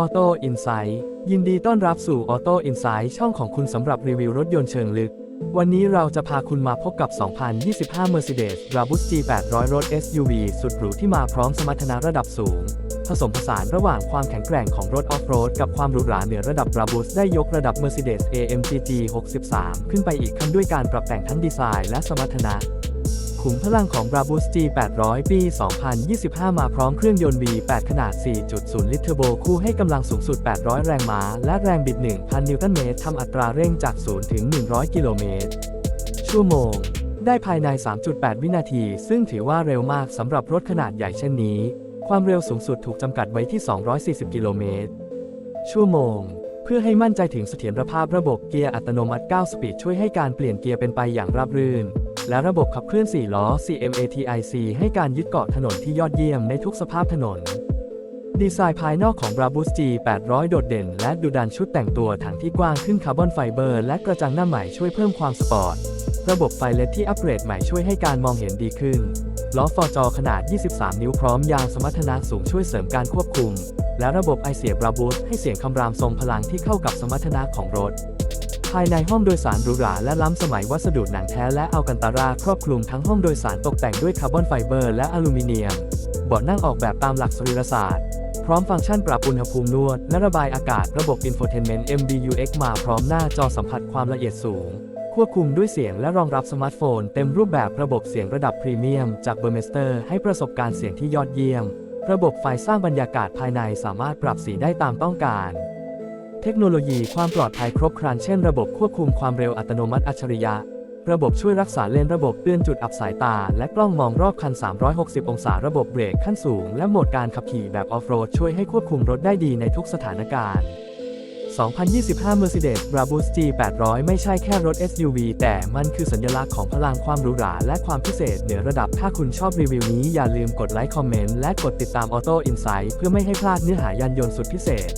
Auto Insight ยินดีต้อนรับสู่ Auto Insight ช่องของคุณสำหรับรีวิวรถยนต์เชิงลึก วันนี้เราจะพาคุณมาพบกับ 2025 Mercedes Brabus G800 รถ SUV สุดหรูที่มาพร้อมสมรรถนะระดับสูง ผสมผสานระหว่างความแข็งแกร่งของรถออฟโรดกับความหรูหราเหนือระดับ Brabus ได้ยกระดับ Mercedes AMG G63 ขึ้นไปอีกขั้นด้วยการปรับแต่งทั้งดีไซน์และสมรรถนะ ขุมพลังของ Brabus G800 ปี 2025 มาพร้อมเครื่องยนต์ V8 ขนาด 4.0 ลิตรเทอร์โบคู่ให้กำลังสูงสุด 800 แรงม้า และแรงบิด 1,000 นิวตันเมตรทำอัตราเร่งจาก 0 ถึง 100 กิโลเมตร ชั่วโมง ได้ภายใน 3.8 วินาที ซึ่งถือว่าเร็วมากสำหรับรถขนาดใหญ่เช่นนี้ ความเร็วสูงสุดถูกจำกัดไว้ที่ 240 กิโลเมตร ชั่วโมงเพื่อให้มั่นใจถึงเสถียรภาพระบบเกียร์อัตโนมัติ 9 สปีดช่วยให้การเปลี่ยนเกียร์เป็นไปอย่างราบรื่น และระบบขับเคลื่อน 4 ล้อ CMATIC ให้การยึดเกาะถนนที่ยอดเยี่ยมในทุกสภาพถนน ดีไซน์ภายนอกของ Brabus G800 โดดเด่น และดุดันชุดแต่งตัวถังที่กว้างขึ้นคาร์บอนไฟเบอร์และกระจังหน้าใหม่ช่วยเพิ่มความสปอร์ต ระบบไฟเลดที่อัปเกรดใหม่ช่วยให้การมองเห็นดีขึ้น ล้อฟอร์จอขนาด 23 นิ้วพร้อมยางสมรรถนะสูงช่วยเสริมการควบคุม และระบบไอเสีย Brabus ให้เสียงคำรามทรงพลังที่เข้ากับสมรรถนะของรถ ภายในห้องโดยสารหรูหราและล้ำสมัยวัสดุหนังแท้และอัลกันตาราครอบคลุมทั้งห้องโดยสารตกแต่งด้วยคาร์บอนไฟเบอร์และอลูมิเนียมเบาะนั่งออกแบบตามหลักสรีรศาสตร์ พร้อมฟังก์ชันปรับอุณหภูมินวดและระบายอากาศระบบ Infotainment MBUX มาพร้อมหน้าจอสัมผัสความละเอียดสูง ควบคุมด้วยเสียงและรองรับสมาร์ทโฟน เต็มรูปแบบระบบเสียงระดับพรีเมียมจากเบอร์เมสเตอร์ให้ประสบการณ์เสียงที่ยอดเยี่ยม ระบบไฟสร้างบรรยากาศภายในสามารถปรับสีได้ตามต้องการ เทคโนโลยีความปลอดภัยครบครันเช่นระบบควบคุมความเร็วอัตโนมัติอัจฉริยะ ระบบช่วยรักษาเลนระบบเตือนจุดอับสายตา และกล้องมองรอบคัน 360 องศาระบบเบรกขั้นสูง และโหมดการขับขี่แบบออฟโรดช่วยให้ควบคุมรถได้ดีในทุกสถานการณ์ 2025 Mercedes Brabus G800 ไม่ใช่แค่รถ SUV แต่มันคือสัญลักษณ์ของพลังความหรูหราและความพิเศษเหนือระดับ ถ้าคุณชอบรีวิวนี้อย่าลืมกดไลค์คอมเมนต์และกดติดตาม Auto Insight เพื่อไม่ให้พลาดเนื้อหายานยนต์สุดพิเศษ